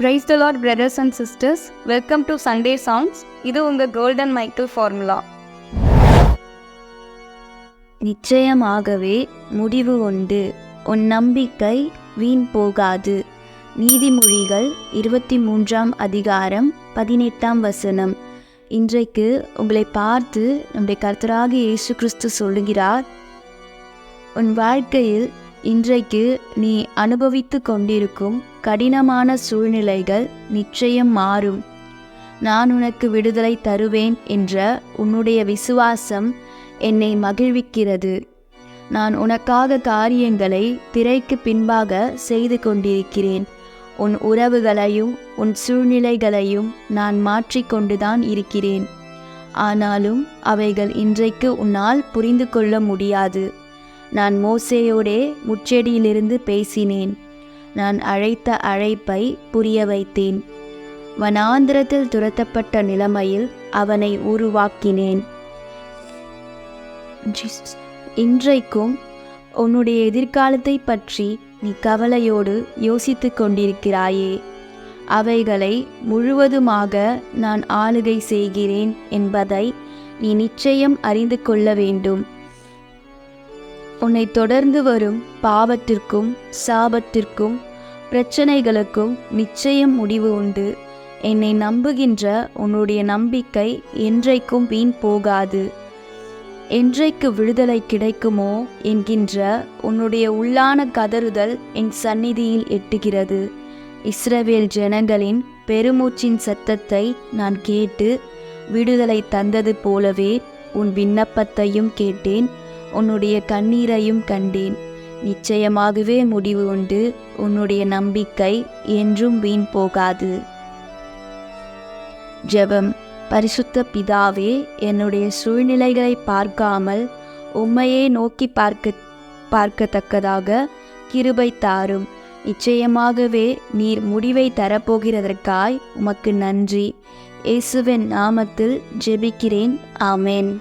Praise the Lord brothers and sisters welcome to Sunday songs இது உங்கள் golden Michael formula நிச்சயமாகவே முடிவு உண்டு. உன் நம்பிக்கை வீண் போகாது. நீதிமொழிகள் இருபத்தி மூன்றாம் அதிகாரம் பதினெட்டாம் வசனம். இன்றைக்கு உங்களை பார்த்து நம்முடைய கர்த்தராக இயேசு கிறிஸ்து சொல்லுகிறார். உன் வாழ்க்கையில் இன்றைக்கு நீ அனுபவித்து கொண்டிருக்கும் கடினமான சூழ்நிலைகள் நிச்சயம் மாறும். நான் உனக்கு விடுதலை தருவேன் என்ற உன்னுடைய விசுவாசம் என்னை மகிழ்விக்கிறது. நான் உனக்காக காரியங்களை திரைக்கு பின்பாக செய்து கொண்டிருக்கிறேன். உன் உறவுகளையும் உன் சூழ்நிலைகளையும் நான் மாற்றிக்கொண்டுதான் இருக்கிறேன். ஆனாலும் அவைகள் இன்றைக்கு உன்னால் புரிந்து கொள்ள முடியாது. நான் மோசேயோடே முச்செடியிலிருந்து பேசினேன். நான் அழைத்த அழைப்பை புரிய வைத்தேன். வனாந்திரத்தில் துரத்தப்பட்ட நிலைமையில் அவனை உருவாக்கினேன். இன்றைக்கும் உன்னுடைய எதிர்காலத்தை பற்றி நீ கவலையோடு யோசித்து கொண்டிருக்கிறாயே. அவைகளை முழுவதுமாக நான் ஆளுகை செய்கிறேன் என்பதை நீ நிச்சயம் அறிந்து கொள்ள வேண்டும். உன்னை தொடர்ந்து வரும் பாவத்திற்கும் சாபத்திற்கும் பிரச்சனைகளுக்கும் நிச்சயம் முடிவு உண்டு. என்னை நம்புகின்ற உன்னுடைய நம்பிக்கை என்றைக்கும் வீண் போகாது. என்றைக்கு விடுதலை கிடைக்குமோ என்கின்ற உன்னுடைய உள்ளான கதறுதல் என் சந்நிதியில் எட்டுகிறது. இஸ்ரவேல் ஜனங்களின் பெருமூச்சின் சத்தத்தை நான் கேட்டு விடுதலை தந்தது போலவே உன் விண்ணப்பத்தையும் கேட்டேன். உன்னுடைய கண்ணீரையும் கண்டேன். நிச்சயமாகவே முடிவு உண்டு. உன்னுடைய நம்பிக்கை என்றும் வீண் போகாது. ஜெபம். பரிசுத்த பிதாவே என்னுடைய சூழ்நிலைகளை பார்க்காமல் உம்மையே நோக்கி பார்க்க பார்க்கத்தக்கதாக கிருபை தாரும். நிச்சயமாகவே நீர் முடிவை தரப்போகிறதற்காய் உமக்கு நன்றி. இயேசுவின் நாமத்தில் ஜெபிக்கிறேன். ஆமேன்.